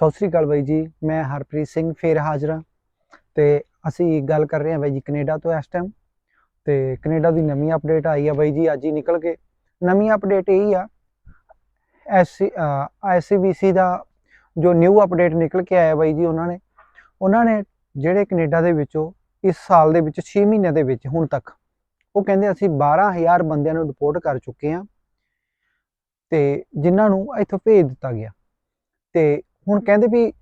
ਸਤਿ ਸ੍ਰੀ ਅਕਾਲ ਬਾਈ ਜੀ, ਮੈਂ ਹਰਪ੍ਰੀਤ ਸਿੰਘ ਫੇਰ ਹਾਜ਼ਰ ਹਾਂ ਤੇ ਅਸੀਂ ਗੱਲ ਕਰ ਰਹੇ ਹਾਂ ਬਾਈ ਜੀ ਕੈਨੇਡਾ ਤੋਂ ਇਸ ਟਾਈਮ ਤੇ ਕੈਨੇਡਾ ਦੀ ਨਵੀਂ ਅਪਡੇਟ ਆਈ ਆ ਬਾਈ ਜੀ, ਅੱਜ ਹੀ ਨਿਕਲ ਕੇ। ਨਵੀਂ ਅਪਡੇਟ ਇਹ ਆ ਐਸਸੀ ਆਈਸੀਬੀਸੀ ਦਾ ਜੋ ਨਿਊ ਅਪਡੇਟ ਨਿਕਲ ਕੇ ਆਇਆ ਬਾਈ ਜੀ ਉਹਨਾਂ ਨੇ ਉਹਨਾਂ ਨੇ ਜਿਹੜੇ ਕੈਨੇਡਾ ਦੇ ਵਿੱਚੋਂ ਇਸ ਸਾਲ ਦੇ ਵਿੱਚ 6 ਮਹੀਨਿਆਂ ਦੇ ਵਿੱਚ ਹੁਣ ਤੱਕ, ਉਹ ਕਹਿੰਦੇ ਅਸੀਂ 12000 ਬੰਦਿਆਂ ਨੂੰ ਰਿਪੋਰਟ ਕਰ ਚੁੱਕੇ ਹਾਂ ਤੇ ਜਿਨ੍ਹਾਂ ਨੂੰ ਇੱਥੋਂ ਭੇਜ ਦਿੱਤਾ ਗਿਆ। ਤੇ ਹੁਣ ਕਹਿੰਦੇ ਵੀ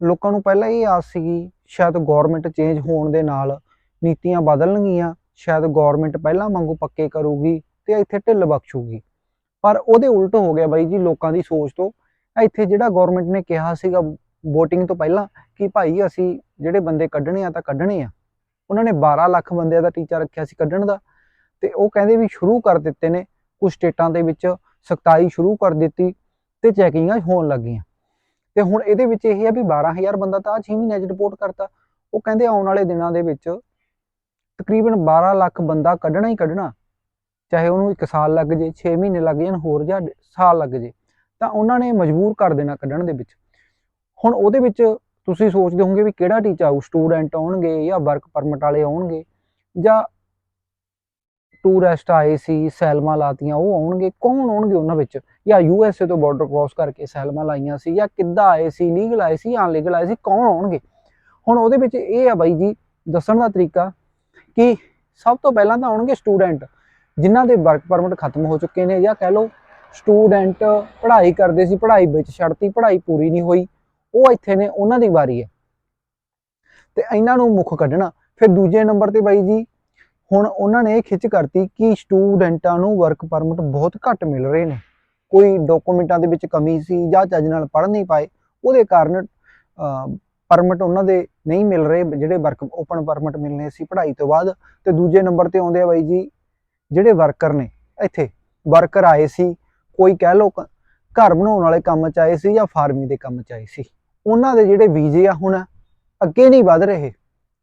ਲੋਕਾਂ ਨੂੰ ਪਹਿਲਾਂ ਇਹ ਆਸ ਸੀਗੀ ਸ਼ਾਇਦ ਗਵਰਨਮੈਂਟ ਚੇਂਜ ਹੋਣ ਦੇ ਨਾਲ ਨੀਤੀਆਂ ਬਦਲਣਗੀਆਂ ਸ਼ਾਇਦ ਗਵਰਨਮੈਂਟ ਪਹਿਲਾਂ ਵਾਂਗੂ ਪੱਕੇ ਕਰੂਗੀ ਤੇ ਇੱਥੇ ਢਿੱਲ ਬਖਸ਼ੂਗੀ। ਪਰ ਉਹਦੇ ਉਲਟ ਹੋ ਗਿਆ ਬਾਈ ਜੀ ਲੋਕਾਂ ਦੀ ਸੋਚ ਤੋਂ। ਇੱਥੇ ਜਿਹੜਾ ਗਵਰਨਮੈਂਟ ਨੇ ਕਿਹਾ ਸੀਗਾ VOTING ਤੋਂ ਪਹਿਲਾਂ ਕਿ ਭਾਈ ਅਸੀਂ ਜਿਹੜੇ ਬੰਦੇ ਕੱਢਣੇ ਆ ਤਾਂ ਕੱਢਣੇ ਆ। ਉਹਨਾਂ ਨੇ 12 ਲੱਖ ਬੰਦਿਆਂ ਦਾ ਟੀਚਾ ਰੱਖਿਆ ਸੀ ਕੱਢਣ ਦਾ ਤੇ ਉਹ ਕਹਿੰਦੇ ਵੀ ਸ਼ੁਰੂ ਕਰ ਦਿੱਤੇ ਨੇ ਕੁਝ ਸਟੇਟਾਂ ਦੇ ਵਿੱਚ ਸਖਤਾਈ ਸ਼ੁਰੂ ਕਰ ਦਿੱਤੀ ਤੇ ਚੈਕਿੰਗਾਂ ਹੋਣ ਲੱਗੀਆਂ। ਤੇ ਹੁਣ ਇਹਦੇ ਵਿੱਚ ਇਹ ਹੈ ਵੀ 12000 ਬੰਦਾ ਤਾਂ 6 ਮਹੀਨਿਆਂ 'ਚ ਰਿਪੋਰਟ ਕਰਤਾ। ਉਹ ਕਹਿੰਦੇ ਆਉਣ ਵਾਲੇ ਦਿਨਾਂ ਦੇ ਵਿੱਚ ਤਕਰੀਬਨ 12 ਲੱਖ ਬੰਦਾ ਕੱਢਣਾ ਹੀ ਕੱਢਣਾ। ਚਾਹੇ ਉਹਨੂੰ 1 ਸਾਲ ਲੱਗ ਜੇ 6 ਮਹੀਨੇ ਲੱਗ ਜਾਣ, ਹੋਰ ਜਾਂ ਸਾਲ ਲੱਗ ਜੇ, ਤਾਂ ਉਹਨਾਂ ਨੇ ਮਜਬੂਰ ਕਰ ਦੇਣਾ ਕੱਢਣ ਦੇ ਵਿੱਚ। ਹੁਣ ਉਹਦੇ ਵਿੱਚ ਤੁਸੀਂ ਸੋਚਦੇ ਹੋਵੋਗੇ ਵੀ ਕਿਹੜਾ ਟੀਚਾ ਆਊ? ਸਟੂਡੈਂਟ ਆਉਣਗੇ ਜਾਂ ਵਰਕ ਪਰਮਿਟ ਵਾਲੇ ਆਉਣਗੇ ਜਾਂ ਟੂਰਿਸਟ ਆਏ ਸੀ, ਸੈਲਮਾ ਲਾਤੀਆਂ, ਉਹ ਆਉਣਗੇ, ਕੌਣ ਆਉਣਗੇ ਉਹਨਾਂ ਵਿੱਚ? ਜਾਂ ਯੂ ਐੱਸ ਏ ਤੋਂ ਬਾਰਡਰ ਕ੍ਰਾਸ ਕਰਕੇ ਸੈਲਮਾ ਲਾਈਆਂ ਸੀ, ਜਾਂ ਕਿੱਦਾਂ ਆਏ ਸੀ ਲੀਗਲ ਆਏ ਸੀ, ਜਾਂ ਅਨਲੀਗਲ ਆਏ ਸੀ, ਕੌਣ ਆਉਣਗੇ? ਹੁਣ ਉਹਦੇ ਵਿੱਚ ਇਹ ਆ ਬਾਈ ਜੀ, ਦੱਸਣ ਦਾ ਤਰੀਕਾ ਕਿ ਸਭ ਤੋਂ ਪਹਿਲਾਂ ਤਾਂ ਆਉਣਗੇ ਸਟੂਡੈਂਟ ਜਿਨ੍ਹਾਂ ਦੇ ਵਰਕ ਪਰਮਿਟ ਖਤਮ ਹੋ ਚੁੱਕੇ ਨੇ, ਜਾਂ ਕਹਿ ਲਓ ਸਟੂਡੈਂਟ ਪੜ੍ਹਾਈ ਕਰਦੇ ਸੀ, ਪੜ੍ਹਾਈ ਵਿੱਚ ਛੱਡਤੀ, ਪੜ੍ਹਾਈ ਪੂਰੀ ਨਹੀਂ ਹੋਈ, ਉਹ ਇੱਥੇ ਨੇ, ਉਹਨਾਂ ਦੀ ਵਾਰੀ ਹੈ। ਤੇ ਇਹਨਾਂ ਨੂੰ ਮੁੱਖ ਕੱਢਣਾ। ਫਿਰ ਦੂਜੇ ਨੰਬਰ ਤੇ ਬਾਈ ਜੀ ਹੁਣ ਉਹਨਾਂ ਨੇ ਇਹ ਖਿੱਚ ਕਰਤੀ ਕਿ ਸਟੂਡੈਂਟਾਂ ਨੂੰ ਵਰਕ ਪਰਮਿਟ ਬਹੁਤ ਘੱਟ ਮਿਲ ਰਹੇ ਨੇ। ਕੋਈ ਡਾਕੂਮੈਂਟਾਂ ਦੇ ਵਿੱਚ ਕਮੀ ਸੀ ਜਾਂ ਚੱਜ ਨਾਲ ਪੜ੍ਹ ਨਹੀਂ ਪਾਏ, ਉਹਦੇ ਕਾਰਨ ਪਰਮਿਟ ਉਹਨਾਂ ਦੇ ਨਹੀਂ ਮਿਲ ਰਹੇ, ਜਿਹੜੇ ਵਰਕ ਓਪਨ ਪਰਮਿਟ ਮਿਲਨੇ ਸੀ ਪੜ੍ਹਾਈ ਤੋਂ ਬਾਅਦ। ਤੇ ਦੂਜੇ ਨੰਬਰ ਤੇ ਆਉਂਦੇ ਆ ਬਾਈ ਜੀ, ਜਿਹੜੇ ਵਰਕਰ ਨੇ, ਇੱਥੇ ਵਰਕਰ ਆਏ ਸੀ, ਕੋਈ ਕਹਿ ਲੋ ਘਰ ਬਣਾਉਣ ਵਾਲੇ ਕੰਮ ਚ ਆਏ ਸੀ ਜਾਂ ਫਾਰਮਿੰਗ ਦੇ ਕੰਮ ਚ ਆਏ ਸੀ। ਉਹਨਾਂ ਦੇ ਜਿਹੜੇ ਵੀਜ਼ੇ ਆ ਹੁਣ ਅੱਗੇ ਨਹੀਂ ਵਧ ਰਹੇ।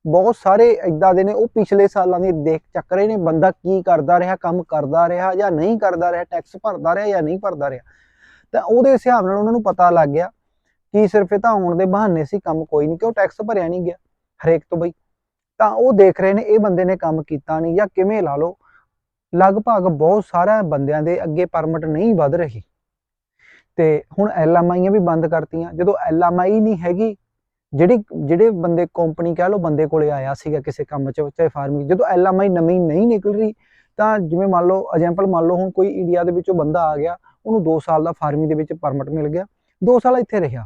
ਬਹੁਤ ਸਾਰੇ ਇਦਾਂ ਦੇ ਨੇ, ਉਹ ਪਿਛਲੇ ਸਾਲਾਂ ਦੇ ਦੇਖ ਚੱਕ ਰਹੇ ਨੇ, ਬੰਦਾ ਕੀ ਕਰਦਾ ਰਿਹਾ, ਕੰਮ ਕਰਦਾ ਰਿਹਾ ਜਾਂ ਨਹੀਂ ਕਰਦਾ ਰਿਹਾ ਟੈਕਸ ਭਰਦਾ ਰਿਹਾ ਜਾਂ ਨਹੀਂ ਭਰਦਾ ਰਿਹਾ। ਤਾਂ ਉਹਦੇ ਹਿਸਾਬ ਨਾਲ ਉਹਨਾਂ ਨੂੰ ਪਤਾ ਲੱਗ ਗਿਆ ਕਿ ਸਿਰਫ ਇਹ ਤਾਂ ਆਉਣ ਦੇ ਬਹਾਨੇ ਸੀ, ਕੰਮ ਕੋਈ ਨਹੀਂ, ਕਿਉਂ ਟੈਕਸ ਭਰਿਆ ਨਹੀਂ ਗਿਆ ਹਰੇਕ ਤੋਂ ਬਈ। ਤਾਂ ਉਹ ਦੇਖ ਰਹੇ ਨੇ, ਇਹ ਬੰਦੇ ਨੇ ਕੰਮ ਕੀਤਾ ਨਹੀਂ ਜਾਂ ਕਿਵੇਂ ਲਾ ਲਓ, ਲਗਭਗ ਬਹੁਤ ਸਾਰਾ ਬੰਦਿਆਂ ਦੇ ਅੱਗੇ ਪਰਮਿਟ ਨਹੀਂ ਵਧ ਰਹੀ। ਤੇ ਹੁਣ ਐਲਐਮਆਈਆਂ ਵੀ ਬੰਦ ਕਰਤੀਆਂ, ਜਦੋਂ ਐਲਐਮਆਈ ਨਹੀਂ ਹੈਗੀ ਜਿਹੜੀ, ਜਿਹੜੇ ਬੰਦੇ ਕੰਪਨੀ ਕਹਿ ਲਓ ਬੰਦੇ ਕੋਲੇ ਆਇਆ ਸੀਗਾ ਕਿਸੇ ਕੰਮ 'ਚ, ਚਾਹੇ ਫਾਰਮਿੰਗ ਜਦੋਂ ਐਲਐਮਆਈ ਨਵੀਂ ਨਹੀਂ ਨਿਕਲ ਰਹੀ, ਤਾਂ ਜਿਵੇਂ ਮੰਨ ਲਓ ਐਗਜ਼ਾਮਪਲ ਮੰਨ ਲਓ ਹੁਣ ਕੋਈ ਇੰਡੀਆ ਦੇ ਵਿੱਚੋਂ ਬੰਦਾ ਆ ਗਿਆ, ਉਹਨੂੰ 2 ਸਾਲ ਦਾ ਫਾਰਮਿੰਗ ਦੇ ਵਿੱਚ ਪਰਮਿਟ ਮਿਲ ਗਿਆ 2 ਸਾਲ ਇੱਥੇ ਰਿਹਾ।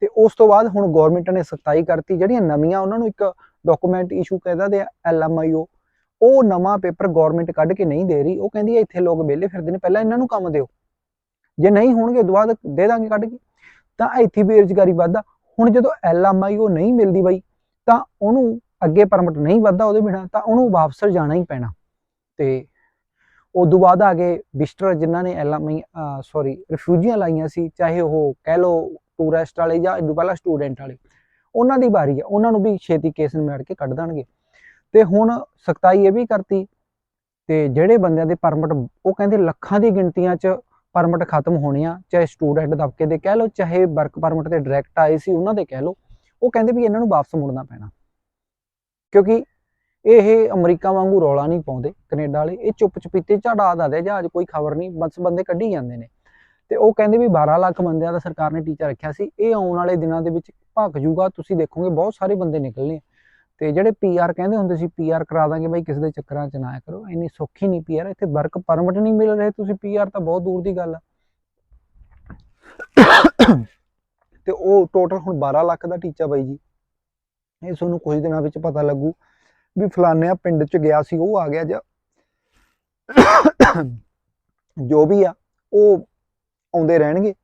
ਤੇ ਉਸ ਤੋਂ ਬਾਅਦ ਹੁਣ ਗਵਰਨਮੈਂਟ ਨੇ ਸਖਤਾਈ ਕਰਤੀ, ਜਿਹੜੀਆਂ ਨਵੀਆਂ ਉਹਨਾਂ ਨੂੰ ਇੱਕ ਡਾਕੂਮੈਂਟ ਇਸ਼ੂ ਕਹਿੰਦਾ ਦੇ ਐਲਐਮਆਈਓ ਉਹ ਨਵਾਂ ਪੇਪਰ ਗਵਰਨਮੈਂਟ ਕੱਢ ਕੇ ਨਹੀਂ ਦੇ ਰਹੀ, ਉਹ ਕਹਿੰਦੀ ਇੱਥੇ ਲੋਕ ਵਿਹਲੇ ਫਿਰਦੇ ਨੇ, ਪਹਿਲਾਂ ਇਹਨਾਂ ਨੂੰ ਕੰਮ ਦਿਓ। ਜੇ ਨਹੀਂ ਹੋਣਗੇ ਉਦੋਂ ਬਾਅਦ ਦੇ ਦਾਂਗੇ ਕੱਢ ਕੇ। ਤਾਂ ਇੱਥੇ ਬੇਰੁਜ਼ਗਾਰੀ ਵੱਧਦਾ। ਹੁਣ ਜਦੋਂ ਐਲਐਮਆਈਓ ਨਹੀਂ ਮਿਲਦੀ ਬਾਈ, ਤਾਂ ਉਹਨੂੰ ਅੱਗੇ ਪਰਮਿਟ ਨਹੀਂ ਵੱਧਦਾ ਉਹਦੇ ਬਿਨਾ, ਤਾਂ ਉਹਨੂੰ ਵਾਪਸ ਜਾਣਾ ਹੀ ਪੈਣਾ। ਤੇ ਉਦੋਂ ਬਾਅਦ ਆ ਗਏ ਵਿਜ਼ਟਰ ਜਿਨ੍ਹਾਂ ਨੇ ਐਲਐਮਆਈ ਸੌਰੀ ਰਿਫਿਊਜੀਆਂ ਲਾਈਆਂ ਸੀ, ਚਾਹੇ ਉਹ ਕਹਿ ਲਓ ਟੂਰਿਸਟ ਵਾਲੇ ਜਾਂ ਇਦੋਂ ਪਹਿਲਾਂ ਸਟੂਡੈਂਟ ਵਾਲੇ। ਉਹਨਾਂ ਦੀ ਵਾਰੀ ਆ, ਉਹਨਾਂ ਨੂੰ ਵੀ ਛੇਤੀ ਕੇਸ ਨਿਮੇੜ ਕੇ ਕੱਢ ਦੇਣਗੇ। ਤੇ ਹੁਣ ਸਖਤਾਈ ਇਹ ਵੀ ਕਰਤੀ, ਤੇ ਜਿਹੜੇ ਬੰਦਿਆਂ ਦੇ ਪਰਮਿਟ ਉਹ ਕਹਿੰਦੇ ਲੱਖਾਂ ਦੀ ਗਿਣਤੀਆਂ 'ਚ ਪਰਮਿਟ ਖਤਮ ਹੋਣੇ ਆ ਚਾਹੇ ਸਟੂਡੈਂਟ ਦਬਕੇ ਦੇ ਕਹਿ ਲਓ, ਚਾਹੇ ਵਰਕ ਪਰਮਿਟ ਤੇ ਡਾਇਰੈਕਟ ਆਏ ਸੀ, ਉਹਨਾਂ ਦੇ ਕਹਿ ਲਓ, ਉਹ ਕਹਿੰਦੇ ਵੀ ਇਹਨਾਂ ਨੂੰ ਵਾਪਸ ਮੁੜਨਾ ਪੈਣਾ। ਕਿਉਂਕਿ ਇਹ ਅਮਰੀਕਾ ਵਾਂਗੂ ਰੌਲਾ ਨਹੀਂ ਪਾਉਂਦੇ, ਕੈਨੇਡਾ ਵਾਲੇ, ਇਹ ਚੁੱਪ ਚਪੀਤੇ ਝਾੜਾ ਦੱਸਦੇ ਜਹਾਜ਼ ਕੋਈ ਖਬਰ ਨਹੀਂ, ਬਸ ਬੰਦੇ ਕੱਢੀ ਜਾਂਦੇ ਨੇ। ਤੇ ਉਹ ਕਹਿੰਦੇ ਵੀ 12 ਲੱਖ ਬੰਦਿਆਂ ਦਾ ਸਰਕਾਰ ਨੇ ਟੀਚਾ ਰੱਖਿਆ ਸੀ, ਇਹ ਆਉਣ ਵਾਲੇ ਦਿਨਾਂ ਦੇ ਵਿੱਚ ਭੱਗ ਜੂਗਾ, ਤੁਸੀਂ ਦੇਖੋਗੇ ਬਹੁਤ ਸਾਰੇ ਬੰਦੇ ਨਿਕਲਣੇ ਤੇ ਜਿਹੜੇ ਪੀਆਰ ਕਹਿੰਦੇ ਹੁੰਦੇ ਸੀ ਪੀਆਰ ਕਰਾ ਦਾਂਗੇ ਬਾਈ, ਕਿਸੇ ਦੇ ਚੱਕਰਾਂ 'ਚ ਨਾ ਆਇਆ ਕਰੋ। ਇੰਨੀ ਸੌਖੀ ਨਹੀਂ ਪੀਆਰ ਇੱਥੇ ਵਰਕ ਪਰਮਿਟ ਨਹੀਂ ਮਿਲ ਰਹੇ। ਤੁਸੀਂ ਪੀਆਰ ਤਾਂ ਬਹੁਤ ਦੂਰ ਦੀ ਗੱਲ ਆ। ਤੇ ਉਹ ਟੋਟਲ ਹੁਣ 12 ਲੱਖ ਦਾ ਟੀਚਾ ਬਾਈ ਜੀ। ਇਹ ਤੁਹਾਨੂੰ ਕੁਝ ਦਿਨਾਂ ਵਿੱਚ ਪਤਾ ਲੱਗੂ ਵੀ ਫਲਾਨਿਆ ਪਿੰਡ 'ਚ ਗਿਆ ਸੀ, ਉਹ ਆ ਗਿਆ ਜਾਂ ਜੋ ਵੀ ਆ, ਉਹ ਆਉਂਦੇ ਰਹਿਣਗੇ।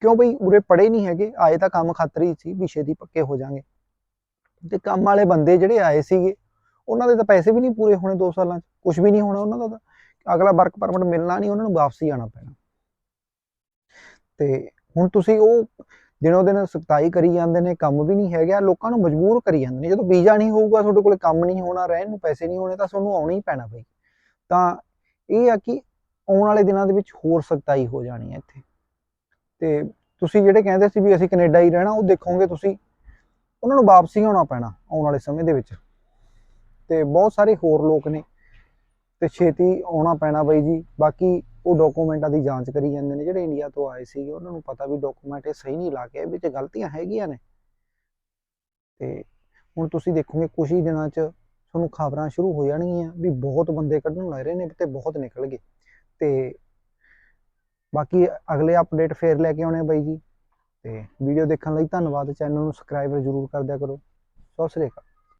ਕਿਉਂ ਬਈ? ਉਰੇ ਪੜੇ ਨਹੀਂ ਹੈਗੇ। ਆਏ ਤਾਂ ਕੰਮ ਖਾਤਰ ਸੀ, ਵਿਸ਼ੇ ਦੀ ਪੱਕੇ ਹੋ ਜਾਣਗੇ ਤੇ ਕੰਮ ਵਾਲੇ ਬੰਦੇ ਜਿਹੜੇ ਆਏ ਸੀਗੇ, ਉਹਨਾਂ ਦੇ ਤਾਂ ਪੈਸੇ ਵੀ ਨਹੀਂ ਪੂਰੇ ਹੋਣੇ 2 ਸਾਲਾਂ 'ਚ ਕੁਝ ਵੀ ਨਹੀਂ ਹੋਣਾ ਉਹਨਾਂ ਦਾ ਤਾਂ। ਅਗਲਾ ਵਰਕ ਪਰਮਿਟ ਮਿਲਣਾ ਨਹੀਂ, ਉਹਨਾਂ ਨੂੰ ਵਾਪਸ ਹੀ ਆਣਾ ਪੈਣਾ। ਤੇ ਹੁਣ ਤੁਸੀਂ ਉਹ ਦਿਨੋ ਦਿਨ ਸਖਤਾਈ ਕਰੀ ਜਾਂਦੇ ਨੇ, ਕੰਮ ਵੀ ਨਹੀਂ ਹੈਗਾ, ਲੋਕਾਂ ਨੂੰ ਮਜਬੂਰ ਕਰੀ ਜਾਂਦੇ ਨੇ। ਜਦੋਂ ਵੀਜ਼ਾ ਨਹੀਂ ਹੋਊਗਾ, ਤੁਹਾਡੇ ਕੋਲ ਕੰਮ ਨਹੀਂ ਹੋਣਾ, ਰਹਿਣ ਨੂੰ ਪੈਸੇ ਨਹੀਂ ਹੋਣੇ, ਤਾਂ ਤੁਹਾਨੂੰ ਆਉਣਾ ਹੀ ਪੈਣਾ ਬਈ। ਤਾਂ ਇਹ ਆ ਕਿ ਆਉਣ ਵਾਲੇ ਦਿਨਾਂ ਦੇ ਵਿੱਚ ਹੋਰ ਸਖਤਾਈ ਹੋ ਜਾਣੀ ਹੈ ਇੱਥੇ। ਤੇ ਤੁਸੀਂ ਜਿਹੜੇ ਕਹਿੰਦੇ ਸੀ ਵੀ ਅਸੀਂ ਕੈਨੇਡਾ ਹੀ ਰਹਿਣਾ, ਉਹ ਦੇਖੋਗੇ ਤੁਸੀਂ ਉਹਨਾਂ ਨੂੰ ਵਾਪਸੀ ਆਉਣਾ ਪੈਣਾ ਆਉਣ ਵਾਲੇ ਸਮੇਂ ਦੇ ਵਿੱਚ। ਤੇ ਬਹੁਤ ਸਾਰੇ ਹੋਰ ਲੋਕ ਨੇ ਤੇ ਛੇਤੀ ਆਉਣਾ ਪੈਣਾ ਬਾਈ ਜੀ। ਬਾਕੀ ਉਹ ਡਾਕੂਮੈਂਟਾਂ ਦੀ ਜਾਂਚ ਕਰੀ ਜਾਂਦੇ ਨੇ, ਜਿਹੜੇ ਇੰਡੀਆ ਤੋਂ ਆਏ ਸੀਗੇ, ਉਹਨਾਂ ਨੂੰ ਪਤਾ ਵੀ ਡਾਕੂਮੈਂਟ ਇਹ ਸਹੀ ਨਹੀਂ ਲਾ ਕੇ ਆਏ, ਵਿੱਚ ਗਲਤੀਆਂ ਹੈਗੀਆਂ ਨੇ। ਤੇ ਹੁਣ ਤੁਸੀਂ ਦੇਖੋਗੇ ਕੁਝ ਹੀ ਦਿਨਾਂ 'ਚ ਤੁਹਾਨੂੰ ਖਬਰਾਂ ਸ਼ੁਰੂ ਹੋ ਜਾਣਗੀਆਂ ਵੀ ਬਹੁਤ ਬੰਦੇ ਕੱਢਣ ਲੱਗ ਰਹੇ ਨੇ ਤੇ ਬਹੁਤ ਨਿਕਲ ਗਏ। ਤੇ ਬਾਕੀ ਅਗਲੇ ਅਪਡੇਟ ਫੇਰ ਲੈ ਕੇ ਆਉਣੇ ਆ ਬਾਈ ਜੀ। ਤੇ ਵੀਡੀਓ ਦੇਖਣ ਲਈ ਧੰਨਵਾਦ। ਚੈਨਲ ਨੂੰ ਸਬਸਕ੍ਰਾਈਬ ਜ਼ਰੂਰ ਕਰ ਦਿਆ ਕਰੋ। ਸਤਿ ਸ੍ਰੀ ਅਕਾਲ।